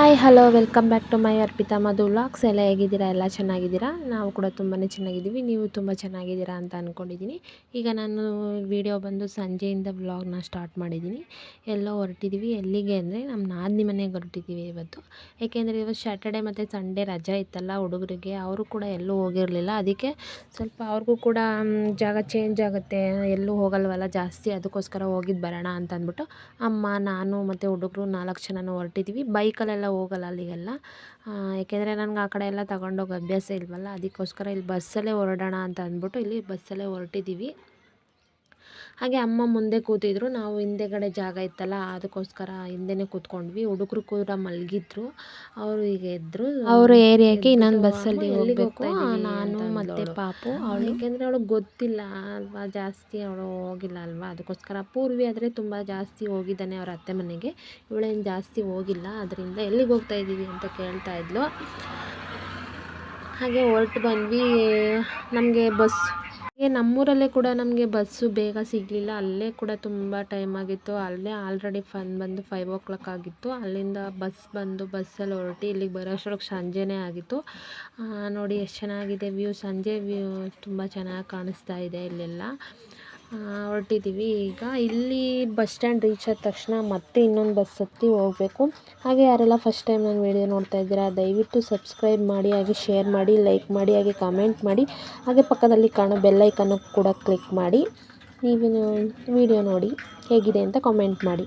Hi, hello, welcome back to my Arpita Madhu vlogs. ಎಲ್ಲ ಹೇಗಿದ್ದೀರಾ? ಎಲ್ಲ ಚೆನ್ನಾಗಿದ್ದೀರಾ? ನಾವು ಕೂಡ ತುಂಬಾ ಚೆನ್ನಾಗಿದ್ದೀವಿ. ನೀವು ತುಂಬ ಚೆನ್ನಾಗಿದ್ದೀರಾ ಅಂತ ಅಂದ್ಕೊಂಡಿದ್ದೀನಿ ಈಗ ನಾನು ವಿಡಿಯೋ ಬಂದು ಸಂಜೆಯಿಂದ ವ್ಲಾಗ್ನ ಸ್ಟಾರ್ಟ್ ಮಾಡಿದ್ದೀನಿ. ಎಲ್ಲೋ ಹೊರಟಿದ್ದೀವಿ. ಎಲ್ಲಿಗೆ ಅಂದರೆ ನಮ್ಮ ನಾದಿನಿ ಮನೆಗೆ ಹೊರಟಿದ್ದೀವಿ ಇವತ್ತು. ಏಕೆಂದರೆ ಇವತ್ತು ಸ್ಯಾಟರ್ಡೆ ಮತ್ತು ಸಂಡೇ ರಜೆ ಇತ್ತಲ್ಲ ಹುಡುಗರಿಗೆ. ಅವರು ಕೂಡ ಎಲ್ಲೂ ಹೋಗಿರಲಿಲ್ಲ. ಅದಕ್ಕೆ ಸ್ವಲ್ಪ ಅವ್ರಿಗೂ ಕೂಡ ಜಾಗ ಚೇಂಜ್ ಆಗುತ್ತೆ. ಎಲ್ಲೂ ಹೋಗಲ್ವಲ್ಲ ಜಾಸ್ತಿ. ಅದಕ್ಕೋಸ್ಕರ ಹೋಗಿದ್ದು ಬರೋಣ ಅಂತ ಅಂದ್ಬಿಟ್ಟು ಅಮ್ಮ, ನಾನು ಮತ್ತು ಹುಡುಗರು ನಾಲ್ಕು ಜನನೂ ಹೊರಟಿದ್ದೀವಿ. ಬೈಕಲ್ಲೆಲ್ಲ ಹೋಗಲ್ಲ ಅಲ್ಲಿಗೆಲ್ಲ. ಏಕೆಂದರೆ ನನಗೆ ಆ ಕಡೆ ಎಲ್ಲ ತಗೊಂಡೋಗಿ ಅಭ್ಯಾಸ ಇಲ್ವಲ್ಲ, ಅದಕ್ಕೋಸ್ಕರ ಇಲ್ಲಿ ಬಸ್ಸಲ್ಲೇ ಹೊರಡೋಣ ಅಂತ ಅಂದ್ಬಿಟ್ಟು ಇಲ್ಲಿ ಬಸ್ಸಲ್ಲೇ ಹೊರಟಿದ್ದೀವಿ ಹಾಗೆ ಅಮ್ಮ ಮುಂದೆ ಕೂತಿದ್ರು. ನಾವು ಹಿಂದೆಗಡೆ ಜಾಗ ಇತ್ತಲ್ಲ ಅದಕ್ಕೋಸ್ಕರ ಹಿಂದೆನೇ ಕೂತ್ಕೊಂಡ್ವಿ. ಹುಡುಗರು ಕೂಡ ಮಲಗಿದ್ರು. ಅವರು ಈಗ ಎದ್ರು. ಅವ್ರ ಏರಿಯಾಗೆ ಇನ್ನೊಂದು ಬಸ್ಸಲ್ಲಿ ಹೋಗ್ಬೇಕು ನಾನು ಮತ್ತೆ ಪಾಪು ಅವಳು. ಏಕೆಂದರೆ ಅವಳಿಗೆ ಗೊತ್ತಿಲ್ಲ. ಅಲ್ವಾ? ಜಾಸ್ತಿ ಅವಳು ಹೋಗಿಲ್ಲ ಅಲ್ವಾ? ಅದಕ್ಕೋಸ್ಕರ ಪೂರ್ವಿ ಆದರೆ ತುಂಬ ಜಾಸ್ತಿ ಹೋಗಿದ್ದಾನೆ ಅವ್ರ ಅತ್ತೆ ಮನೆಗೆ. ಇವಳೇನು ಜಾಸ್ತಿ ಹೋಗಿಲ್ಲ. ಅದರಿಂದ ಎಲ್ಲಿಗೆ ಹೋಗ್ತಾ ಇದ್ದೀವಿ ಅಂತ ಕೇಳ್ತಾ ಇದ್ಲು. ಹಾಗೆ ಹೊರಟು ಬಂದ್ವಿ. ನಮಗೆ ಬಸ್ ನಮ್ಮೂರಲ್ಲೇ ಕೂಡ ನಮಗೆ ಬಸ್ಸು ಬೇಗ ಸಿಗಲಿಲ್ಲ. ಅಲ್ಲೇ ಕೂಡ ತುಂಬ ಟೈಮ್ ಆಗಿತ್ತು. ಅಲ್ಲೇ ಆಲ್ರೆಡಿ ಫನ್ ಬಂದು ಫೈವ್ ಓ ಕ್ಲಾಕ್ ಆಗಿತ್ತು. ಅಲ್ಲಿಂದ ಬಸ್ ಬಂದು ಬಸ್ಸಲ್ಲಿ ಹೊರಟಿ ಇಲ್ಲಿಗೆ ಬರೋ ಸಂಜೆನೇ ಆಗಿತ್ತು. ನೋಡಿ ಎಷ್ಟು ಚೆನ್ನಾಗಿದೆ ವ್ಯೂ ಸಂಜೆ ವ್ಯೂ ತುಂಬ ಚೆನ್ನಾಗಿ ಕಾಣಿಸ್ತಾ ಇದೆ ಇಲ್ಲೆಲ್ಲ. ಹೊರಟಿದ್ದೀವಿ. ಈಗ ಇಲ್ಲಿ ಬಸ್ ಸ್ಟ್ಯಾಂಡ್ ರೀಚ್ ಆದ ತಕ್ಷಣ ಮತ್ತೆ ಇನ್ನೊಂದು ಬಸ್ ಹತ್ತಿ ಹೋಗಬೇಕು. ಹಾಗೆ ಯಾರೆಲ್ಲ ಫಸ್ಟ್ ಟೈಮ್ ನನ್ನ ವೀಡಿಯೋ ನೋಡ್ತಾ ಇದ್ದೀರಾ, ದಯವಿಟ್ಟು ಸಬ್ಸ್ಕ್ರೈಬ್ ಮಾಡಿ, ಹಾಗೆ ಶೇರ್ ಮಾಡಿ ಲೈಕ್ ಮಾಡಿ, ಹಾಗೆ ಕಮೆಂಟ್ ಮಾಡಿ. ಹಾಗೆ ಪಕ್ಕದಲ್ಲಿ ಕಾಣೋ ಬೆಲ್ಲೈಕನ್ನು ಕೂಡ ಕ್ಲಿಕ್ ಮಾಡಿ. ನೀವು ವಿಡಿಯೋ ನೋಡಿ, ಹೇಗಿದೆ ಅಂತ ಕಾಮೆಂಟ್ ಮಾಡಿ.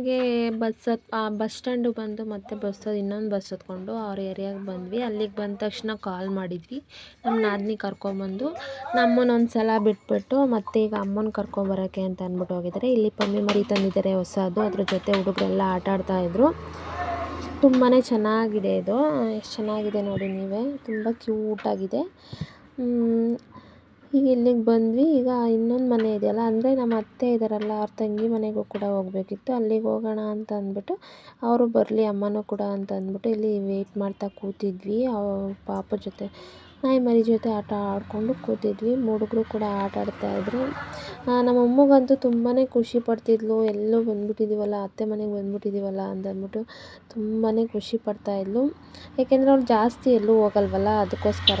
ಹಾಗೆ ಬಸ್ ಹತ್ ಬಸ್ ಸ್ಟ್ಯಾಂಡು ಬಂದು ಮತ್ತೆ ಬಸ್ ಇನ್ನೊಂದು ಬಸ್ ಹತ್ಕೊಂಡು ಅವ್ರ ಏರಿಯಾಗೆ ಬಂದ್ವಿ. ಅಲ್ಲಿಗೆ ಬಂದ ತಕ್ಷಣ ಕಾಲ್ ಮಾಡಿದ್ವಿ. ನಮ್ಮ ನಾದಿನಿ ಕರ್ಕೊಂಬಂದು ನಮ್ಮನ್ನ ಒಂದು ಸಲ ಬಿಟ್ಬಿಟ್ಟು ಮತ್ತೆ ಈಗ ಅಮ್ಮನ ಕರ್ಕೊಂಬರೋಕ್ಕೆ ಅಂತ ಅಂದ್ಬಿಟ್ಟು ಹೋಗಿದ್ದಾರೆ ಇಲ್ಲಿ ಪಮ್ಮಿ ಮರಿ ತಂದಿದ್ದಾರೆ ಹೊಸದು. ಅದ್ರ ಜೊತೆ ಹುಡುಗರೆಲ್ಲ ಆಟ ಆಡ್ತಾಯಿದ್ರು ತುಂಬಾ ಚೆನ್ನಾಗಿದೆ ಇದು. ಎಷ್ಟು ಚೆನ್ನಾಗಿದೆ ನೋಡಿ ನೀವೇ. ತುಂಬ ಕ್ಯೂಟಾಗಿದೆ ಈಗ ಇಲ್ಲಿಗೆ ಬಂದ್ವಿ. ಈಗ ಇನ್ನೊಂದು ಮನೆ ಇದೆಯಲ್ಲ, ಅಂದರೆ ನಮ್ಮ ಅತ್ತೆ ಇದ್ದಾರಲ್ಲ ಅವ್ರ ತಂಗಿ ಮನೆಗೂ ಕೂಡ ಹೋಗಬೇಕಿತ್ತು. ಅಲ್ಲಿಗೆ ಹೋಗೋಣ ಅಂತ ಅಂದ್ಬಿಟ್ಟು ಅವರು ಬರಲಿ, ಅಮ್ಮನೂ ಕೂಡ ಅಂತ ಅಂದ್ಬಿಟ್ಟು ಇಲ್ಲಿ ವೆಯ್ಟ್ ಮಾಡ್ತಾ ಕೂತಿದ್ವಿ. ಅವ್ರ ಪಾಪ ಜೊತೆ, ನಾಯಿ ಮರಿ ಜೊತೆ ಆಟ ಆಡಿಕೊಂಡು ಕೂತಿದ್ವಿ. ಹುಡುಗರು ಕೂಡ ಆಟ ಆಡ್ತಾಯಿದ್ರು ನಮ್ಮ ಅಮ್ಮಗಂತೂ ತುಂಬಾ ಖುಷಿ ಪಡ್ತಿದ್ಲು. ಎಲ್ಲೋ ಬಂದ್ಬಿಟ್ಟಿದ್ದೀವಲ್ಲ ಅತ್ತೆ ಮನೆಗೆ ಬಂದ್ಬಿಟ್ಟಿದ್ದೀವಲ್ಲ ಅಂತ ಅಂದ್ಬಿಟ್ಟು ತುಂಬಾ ಖುಷಿ ಪಡ್ತಾಯಿದ್ಲು ಏಕೆಂದರೆ ಅವ್ಳು ಜಾಸ್ತಿ ಎಲ್ಲೂ ಹೋಗಲ್ವಲ್ಲ, ಅದಕ್ಕೋಸ್ಕರ.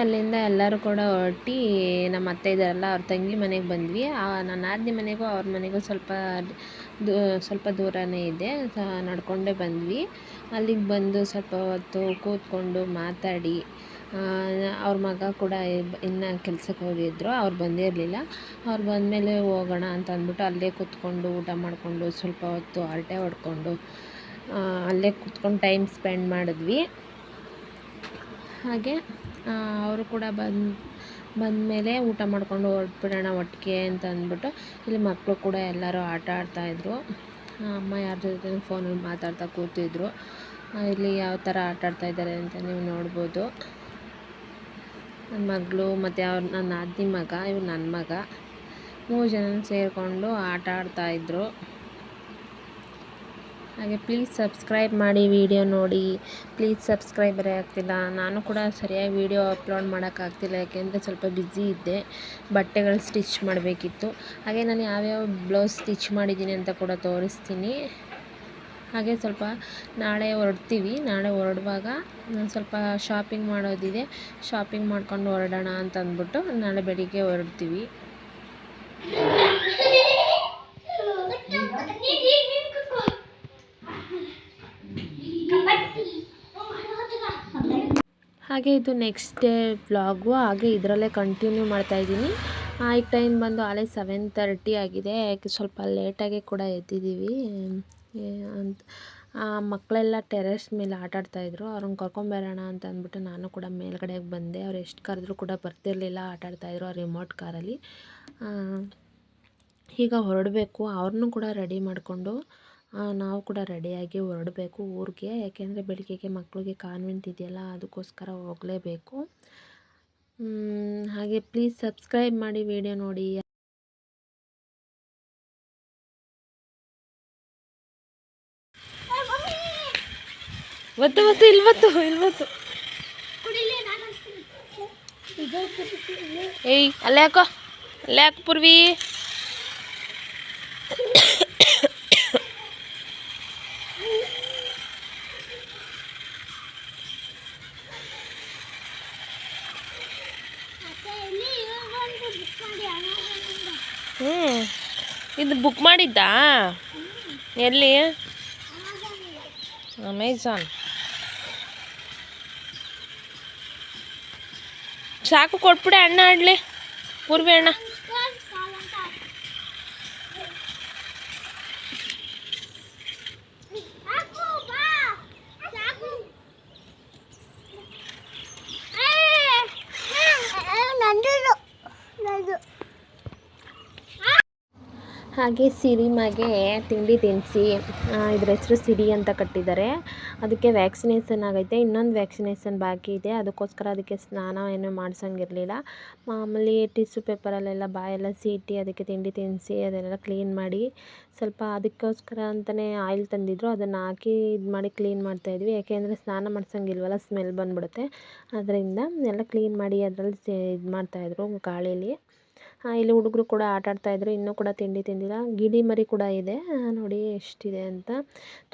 ಅಲ್ಲಿಂದ ಎಲ್ಲರೂ ಕೂಡ ಹೊರಟು ನಮ್ಮ ಅತ್ತೆ ಇದ್ದಾರಲ್ಲ, ಅವ್ರ ತಂಗಿ ಮನೆಗೆ ಬಂದ್ವಿ. ನನ್ನ ನಾದಿನಿ ಮನೆಗೂ ಅವ್ರ ಮನೆಗೂ ಸ್ವಲ್ಪ ದೂ, ಸ್ವಲ್ಪ ದೂರನೇ ಇದೆ. ನಡ್ಕೊಂಡೇ ಬಂದ್ವಿ. ಅಲ್ಲಿಗೆ ಬಂದು ಸ್ವಲ್ಪ ಹೊತ್ತು ಕೂತ್ಕೊಂಡು ಮಾತಾಡಿ ಅವ್ರ ಮಗ ಕೂಡ ಇನ್ನು ಕೆಲ್ಸಕ್ಕೆ ಹೋಗಿದ್ರು. ಅವ್ರು ಬಂದಿರಲಿಲ್ಲ. ಅವ್ರು ಬಂದಮೇಲೆ ಹೋಗೋಣ ಅಂತ ಅಂದ್ಬಿಟ್ಟು ಅಲ್ಲೇ ಕೂತ್ಕೊಂಡು ಊಟ ಮಾಡಿಕೊಂಡು ಸ್ವಲ್ಪ ಹೊತ್ತು ಹರಟೆ ಹೊಡ್ಕೊಂಡು ಅಲ್ಲೇ ಕೂತ್ಕೊಂಡು ಟೈಮ್ ಸ್ಪೆಂಡ್ ಮಾಡಿದ್ವಿ. ಹಾಗೆ ಅವರು ಕೂಡ ಬಂದು ಬಂದಮೇಲೆ ಊಟ ಮಾಡಿಕೊಂಡು ಹೊರಟ್ಬಿಡೋಣ ಒಟ್ಟಿಗೆ ಅಂತ ಅಂದ್ಬಿಟ್ಟು ಇಲ್ಲಿ ಮಕ್ಕಳು ಕೂಡ ಎಲ್ಲರೂ ಆಟ ಆಡ್ತಾಯಿದ್ರು ಅಮ್ಮ ಯಾರ ಜೊತೆ ಫೋನಲ್ಲಿ ಮಾತಾಡ್ತಾ ಕೂತಿದ್ರು. ಇಲ್ಲಿ ಯಾವ ಥರ ಆಟ ಆಡ್ತಾಯಿದ್ದಾರೆ ಅಂತ ನೀವು ನೋಡ್ಬೋದು. ನನ್ನ ಮಗಳು ಮತ್ತು ಅವ್ರ ನನ್ನ ನಾದಿನಿ ಮಗ, ಇವ್ರು ನನ್ನ ಮಗ. ಮೂರು ಜನ ಸೇರಿಕೊಂಡು ಆಟ ಆಡ್ತಾಯಿದ್ರು ಹಾಗೆ ಪ್ಲೀಸ್ ಸಬ್ಸ್ಕ್ರೈಬ್ ಮಾಡಿ ವಿಡಿಯೋ ನೋಡಿ. ಪ್ಲೀಸ್ ಸಬ್ಸ್ಕ್ರೈಬರೇ ಆಗ್ತಿಲ್ಲ. ನಾನು ಕೂಡ ಸರಿಯಾಗಿ ವಿಡಿಯೋ ಅಪ್ಲೋಡ್ ಮಾಡೋಕ್ಕಾಗ್ತಿಲ್ಲ ಯಾಕೆಂದರೆ ಸ್ವಲ್ಪ ಬ್ಯುಸಿ ಇದ್ದೆ. ಬಟ್ಟೆಗಳು ಸ್ಟಿಚ್ ಮಾಡಬೇಕಿತ್ತು. ಹಾಗೆ ನಾನು ಯಾವ್ಯಾವ ಬ್ಲೌಸ್ ಸ್ಟಿಚ್ ಮಾಡಿದ್ದೀನಿ ಅಂತ ಕೂಡ ತೋರಿಸ್ತೀನಿ. ಹಾಗೆ ಸ್ವಲ್ಪ ನಾಳೆ ಹೊರಡ್ತೀವಿ. ನಾಳೆ ಹೊರಡುವಾಗ ನಾನು ಸ್ವಲ್ಪ ಶಾಪಿಂಗ್ ಮಾಡೋದಿದೆ. ಶಾಪಿಂಗ್ ಮಾಡ್ಕೊಂಡು ಹೊರಡೋಣ ಅಂತ ಅಂದ್ಬಿಟ್ಟು ನಾಳೆ ಬೆಳಿಗ್ಗೆ ಹೊರಡ್ತೀವಿ. ಹಾಗೆ ಇದು ನೆಕ್ಸ್ಟ್ ಡೇ ವ್ಲಾಗು ಹಾಗೆ ಇದರಲ್ಲೇ ಕಂಟಿನ್ಯೂ ಮಾಡ್ತಾಯಿದ್ದೀನಿ ಈಗ ಟೈಮ್ ಬಂದು ಆಲೇ ಸೆವೆನ್ ತರ್ಟಿ ಆಗಿದೆ. ಯಾಕೆ ಸ್ವಲ್ಪ ಲೇಟಾಗಿ ಕೂಡ ಎದ್ದಿದ್ದೀವಿ. ಅಂತ ಮಕ್ಕಳೆಲ್ಲ ಟೆರೆಸ್ ಮೇಲೆ ಆಟ ಆಡ್ತಾಯಿದ್ರು ಅವ್ರನ್ನ ಕರ್ಕೊಂಬರೋಣ ಅಂತ ಅಂದ್ಬಿಟ್ಟು ನಾನು ಕೂಡ ಮೇಲ್ಗಡೆಗೆ ಬಂದೆ. ಅವ್ರು ಎಷ್ಟು ಕರೆದ್ರೂ ಕೂಡ ಬರ್ತಿರಲಿಲ್ಲ ಆಟ ಆಡ್ತಾಯಿದ್ರು ಆ ರಿಮೋಟ್ ಕಾರಲ್ಲಿ ಈಗ ಹೊರಡಬೇಕು. ಅವ್ರನ್ನೂ ಕೂಡ ರೆಡಿ ಮಾಡಿಕೊಂಡು ನಾವು ಕೂಡ ರೆಡಿಯಾಗಿ ಹೊರಡಬೇಕು ಊರಿಗೆ. ಯಾಕೆಂದರೆ ಬೆಳಗ್ಗೆಗೆ ಮಕ್ಕಳಿಗೆ ಕಾನ್ವೆಂಟ್ ಇದೆಯಲ್ಲ, ಅದಕ್ಕೋಸ್ಕರ ಹೋಗಲೇಬೇಕು. ಹಾಗೆ ಪ್ಲೀಸ್ ಸಬ್ಸ್ಕ್ರೈಬ್ ಮಾಡಿ ವಿಡಿಯೋ ನೋಡಿ. ಒತ್ತು ಒತ್ತು, ಇಲ್ವತ್ತು ಇಲ್ವತ್ತು. ಏಯ್, ಅಲ್ಲೇ ಹಾಕೋ, ಅಲ್ಲೇ ಹಾಕು ಪೂರ್ವಿ. ಹ್ಞೂ ಇದು ಬುಕ್ ಮಾಡಿದ್ದಾ? ಎಲ್ಲಿ? ಅಮೆಝಾನ್ ಸಾಕು ಕೊಟ್ಬಿಡೆ ಅಣ್ಣ ಆಡಲಿ ಪೂರ್ವಿ ಅಣ್ಣ. ಹಾಗೆ ಸಿರಿಮಾಗೆ ತಿಂಡಿ ತಿನ್ನಿಸಿ ಇದ್ರ ಹೆಸರು ಸಿರಿ ಅಂತ ಕಟ್ಟಿದ್ದಾರೆ. ಅದಕ್ಕೆ ವ್ಯಾಕ್ಸಿನೇಷನ್ ಆಗೈತೆ. ಇನ್ನೊಂದು ವ್ಯಾಕ್ಸಿನೇಷನ್ ಬಾಕಿ ಇದೆ. ಅದಕ್ಕೋಸ್ಕರ ಅದಕ್ಕೆ ಸ್ನಾನ ಏನೂ ಮಾಡಿಸಂಗಿರಲಿಲ್ಲ. ಮಾಮೂಲಿ ಟಿಶ್ಯೂ ಪೇಪರಲ್ಲೆಲ್ಲ ಬಾಯೆಲ್ಲ ಸೀಟಿ, ಅದಕ್ಕೆ ತಿಂಡಿ ತಿನ್ನಿಸಿ ಅದನ್ನೆಲ್ಲ ಕ್ಲೀನ್ ಮಾಡಿ ಸ್ವಲ್ಪ ಅದಕ್ಕೋಸ್ಕರ ಅಂತಲೇ ಆಯಿಲ್ ತಂದಿದ್ರು. ಅದನ್ನು ಹಾಕಿ ಇದು ಮಾಡಿ ಕ್ಲೀನ್ ಮಾಡ್ತಾಯಿದ್ವಿ ಯಾಕೆಂದರೆ ಸ್ನಾನ ಮಾಡ್ಸೋಂಗಿಲ್ವಲ್ಲ, ಸ್ಮೆಲ್ ಬಂದ್ಬಿಡುತ್ತೆ. ಅದರಿಂದ ಎಲ್ಲ ಕ್ಲೀನ್ ಮಾಡಿ ಅದರಲ್ಲಿ ಇದು ಮಾಡ್ತಾಯಿದ್ರು ಗಾಳೀಲಿ. ಇಲ್ಲಿ ಹುಡುಗರು ಕೂಡ ಆಟ ಆಡ್ತಾಯಿದ್ರು ಇನ್ನೂ ಕೂಡ ತಿಂಡಿ ತಿಂದಿಲ್ಲ. ಗಿಳಿ ಮರಿ ಕೂಡ ಇದೆ. ನೋಡಿ ಎಷ್ಟಿದೆ ಅಂತ.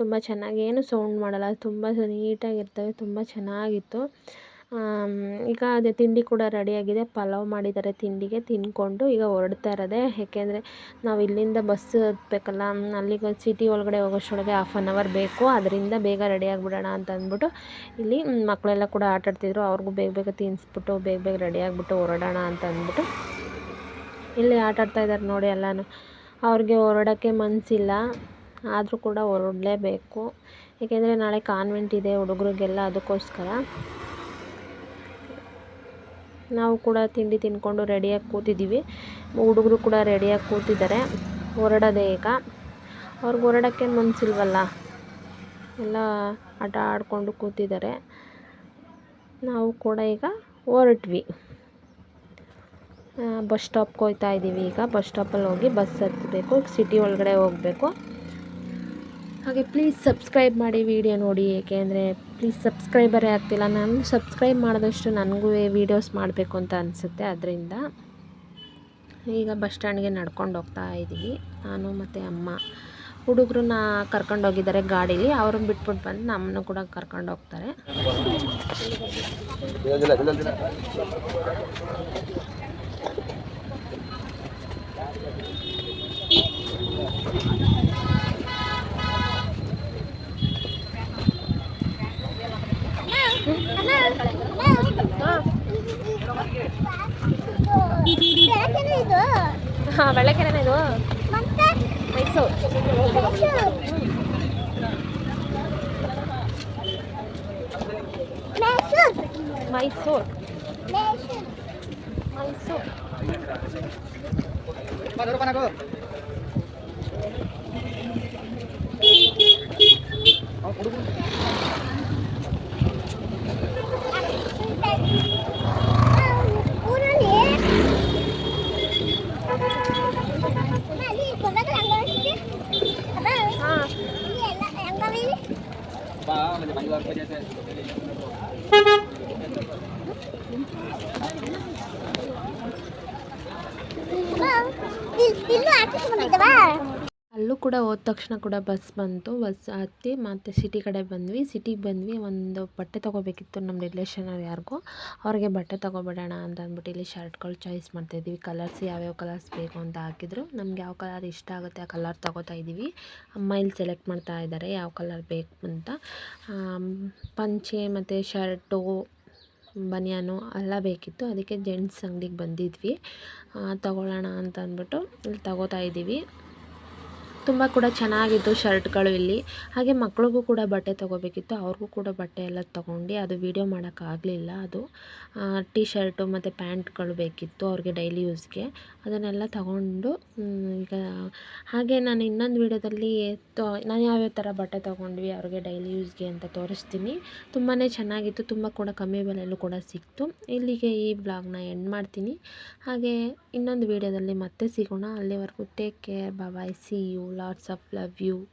ತುಂಬ ಚೆನ್ನಾಗಿ, ಏನು ಸೌಂಡ್ ಮಾಡಲ್ಲ, ತುಂಬ ನೀಟಾಗಿರ್ತವೆ, ತುಂಬ ಚೆನ್ನಾಗಿತ್ತು. ಈಗ ಅದೇ ತಿಂಡಿ ಕೂಡ ರೆಡಿಯಾಗಿದೆ. ಪಲಾವ್ ಮಾಡಿದ್ದಾರೆ ತಿಂಡಿಗೆ, ತಿಂದ್ಕೊಂಡು ಈಗ ಹೊರಡ್ತಾ ಇರೋದೆ. ಏಕೆಂದರೆ ನಾವು ಇಲ್ಲಿಂದ ಬಸ್ ಹತ್ಬೇಕಲ್ಲ ಅಲ್ಲಿಗೆ ಸಿಟಿ ಒಳಗಡೆ ಹೋಗೋಷ್ಟೊಳಗೆ ಹಾಫ್ ಆನ್ ಅವರ್ ಬೇಕು. ಅದರಿಂದ ಬೇಗ ರೆಡಿ ಆಗಿಬಿಡೋಣ ಅಂತ ಅಂದ್ಬಿಟ್ಟು ಇಲ್ಲಿ ಮಕ್ಕಳೆಲ್ಲ ಕೂಡ ಆಟಾಡ್ತಿದ್ರು. ಅವ್ರಿಗೂ ಬೇಗ ಬೇಗ ತಿನ್ನಿಸ್ಬಿಟ್ಟು ಬೇಗ ಬೇಗ ರೆಡಿ ಆಗಿಬಿಟ್ಟು ಹೊರಡೋಣ ಅಂತ ಅಂದ್ಬಿಟ್ಟು ಇಲ್ಲಿ ಆಟ ಆಡ್ತಾಯಿದ್ದಾರೆ ನೋಡಿ ಎಲ್ಲನೂ. ಅವ್ರಿಗೆ ಹೊರಡೋಕ್ಕೆ ಮನಸ್ಸಿಲ್ಲ ಆದರೂ ಕೂಡ ಹೊರಡಲೇಬೇಕು. ಏಕೆಂದರೆ ನಾಳೆ ಕಾನ್ವೆಂಟ್ ಇದೆ ಹುಡುಗರಿಗೆಲ್ಲ ಅದಕ್ಕೋಸ್ಕರ. ನಾವು ಕೂಡ ತಿಂಡಿ ತಿಂದ್ಕೊಂಡು ರೆಡಿಯಾಗಿ ಕೂತಿದ್ದೀವಿ. ಹುಡುಗರು ಕೂಡ ರೆಡಿಯಾಗಿ ಕೂತಿದ್ದಾರೆ. ಹೊರಡೋದೇ ಈಗ. ಅವ್ರಿಗೆ ಹೊರಡೋಕ್ಕೆ ಮನಸ್ಸಿಲ್ವಲ್ಲ ಎಲ್ಲ ಆಟ ಆಡಿಕೊಂಡು ಕೂತಿದ್ದಾರೆ. ನಾವು ಕೂಡ ಈಗ ಹೊರಟ್ವಿ. ಬಸ್ ಸ್ಟಾಪ್ಗೆ ಹೋಗ್ತಾ ಇದ್ದೀವಿ ಈಗ. ಬಸ್ ಸ್ಟಾಪಲ್ಲಿ ಹೋಗಿ ಬಸ್ ಹತ್ತಬೇಕು ಸಿಟಿ ಒಳಗಡೆ ಹೋಗಬೇಕು. ಹಾಗೆ ಪ್ಲೀಸ್ ಸಬ್ಸ್ಕ್ರೈಬ್ ಮಾಡಿ ವಿಡಿಯೋ ನೋಡಿ. ಏಕೆಂದರೆ ಪ್ಲೀಸ್ ಸಬ್ಸ್ಕ್ರೈಬರೇ ಆಗ್ತಿಲ್ಲ. ನಾನು ಸಬ್ಸ್ಕ್ರೈಬ್ ಮಾಡಿದಷ್ಟು ನನಗೂ ವೀಡಿಯೋಸ್ ಮಾಡಬೇಕು ಅಂತ ಅನಿಸುತ್ತೆ. ಅದರಿಂದ ಈಗ ಬಸ್ ಸ್ಟ್ಯಾಂಡ್ಗೆ ನಡ್ಕೊಂಡು ಹೋಗ್ತಾ ಇದ್ದೀವಿ. ನಾನು ಮತ್ತು ಅಮ್ಮ. ಹುಡುಗರನ್ನ ಕರ್ಕೊಂಡು ಹೋಗಿದ್ದಾರೆ ಗಾಡೀಲಿ. ಅವ್ರನ್ನ ಬಿಟ್ಬಿಟ್ಟು ಬಂದು ನಮ್ಮನ್ನು ಕೂಡ ಕರ್ಕೊಂಡು ಹೋಗ್ತಾರೆ. ಬೆಳಗ್ಗೆನೇ ಇದು? ಮೈಸೂರು. ಮೈಸೂರು. ಮೈಸೂರು. ಅಲ್ಲೂ ಕೂಡ ಹೋದ ತಕ್ಷಣ ಕೂಡ ಬಸ್ ಬಂತು. ಬಸ್ ಹತ್ತಿ ಮತ್ತು ಸಿಟಿ ಕಡೆ ಬಂದ್ವಿ. ಸಿಟಿಗೆ ಬಂದ್ವಿ. ಒಂದು ಬಟ್ಟೆ ತೊಗೋಬೇಕಿತ್ತು ನಮ್ಮ ರಿಲೇಷನ್ ಯಾರಿಗೋ. ಅವ್ರಿಗೆ ಬಟ್ಟೆ ತೊಗೊಬಿಡೋಣ ಅಂತ ಅಂದ್ಬಿಟ್ಟು ಇಲ್ಲಿ ಶರ್ಟ್ಗಳು ಚಾಯ್ಸ್ ಮಾಡ್ತಾಯಿದ್ವಿ ಕಲರ್ಸ್ ಯಾವ್ಯಾವ ಕಲರ್ಸ್ ಬೇಕು ಅಂತ ಹಾಕಿದ್ರು. ನಮ್ಗೆ ಯಾವ ಕಲರ್ ಇಷ್ಟ ಆಗುತ್ತೆ ಆ ಕಲರ್ ತೊಗೋತಾ ಇದ್ದೀವಿ ಅಮ್ಮ ಇಲ್ಲಿ ಸೆಲೆಕ್ಟ್ ಮಾಡ್ತಾ ಇದ್ದಾರೆ ಯಾವ ಕಲರ್ ಬೇಕು ಅಂತ. ಪಂಚೆ ಮತ್ತು ಶರ್ಟು ಬನಿಯಾನು ಎಲ್ಲ ಬೇಕಿತ್ತು. ಅದಕ್ಕೆ ಜೆಂಟ್ಸ್ ಅಂಗಡಿಗೆ ಬಂದಿದ್ವಿ. ತಗೊಳ್ಳೋಣ ಅಂತ ಅಂದ್ಬಿಟ್ಟು ಇಲ್ಲಿ ತಗೋತಾ ಇದ್ದೀವಿ. ತುಂಬ ಕೂಡ ಚೆನ್ನಾಗಿತ್ತು ಶರ್ಟ್ಗಳು ಇಲ್ಲಿ. ಹಾಗೆ ಮಕ್ಳಿಗೂ ಕೂಡ ಬಟ್ಟೆ ತೊಗೋಬೇಕಿತ್ತು. ಅವ್ರಿಗೂ ಕೂಡ ಬಟ್ಟೆ ಎಲ್ಲ ತೊಗೊಂಡು ಅದು ವೀಡಿಯೋ ಮಾಡೋಕ್ಕಾಗಲಿಲ್ಲ ಅದು. ಟೀ ಶರ್ಟು ಮತ್ತು ಪ್ಯಾಂಟ್ಗಳು ಬೇಕಿತ್ತು ಅವ್ರಿಗೆ ಡೈಲಿ ಯೂಸ್ಗೆ ಅದನ್ನೆಲ್ಲ ತಗೊಂಡು ಈಗ ಹಾಗೆ ನಾನು ಇನ್ನೊಂದು ವೀಡಿಯೋದಲ್ಲಿ ತೊ, ನಾನು ಯಾವ್ಯಾವ ಥರ ಬಟ್ಟೆ ತೊಗೊಂಡ್ವಿ ಅವ್ರಿಗೆ ಡೈಲಿ ಯೂಸ್ಗೆ ಅಂತ ತೋರಿಸ್ತೀನಿ. ತುಂಬಾ ಚೆನ್ನಾಗಿತ್ತು. ತುಂಬ ಕೂಡ ಕಮ್ಮಿ ಬೆಲೆಯಲ್ಲೂ ಕೂಡ ಸಿಕ್ತು. ಇಲ್ಲಿಗೆ ಈ ಬ್ಲಾಗ್ನ ಎಂಡ್ ಮಾಡ್ತೀನಿ. ಹಾಗೆ ಇನ್ನೊಂದು ವೀಡಿಯೋದಲ್ಲಿ ಮತ್ತೆ ಸಿಗೋಣ. ಅಲ್ಲಿವರೆಗೂ take care bye see you lots of love you.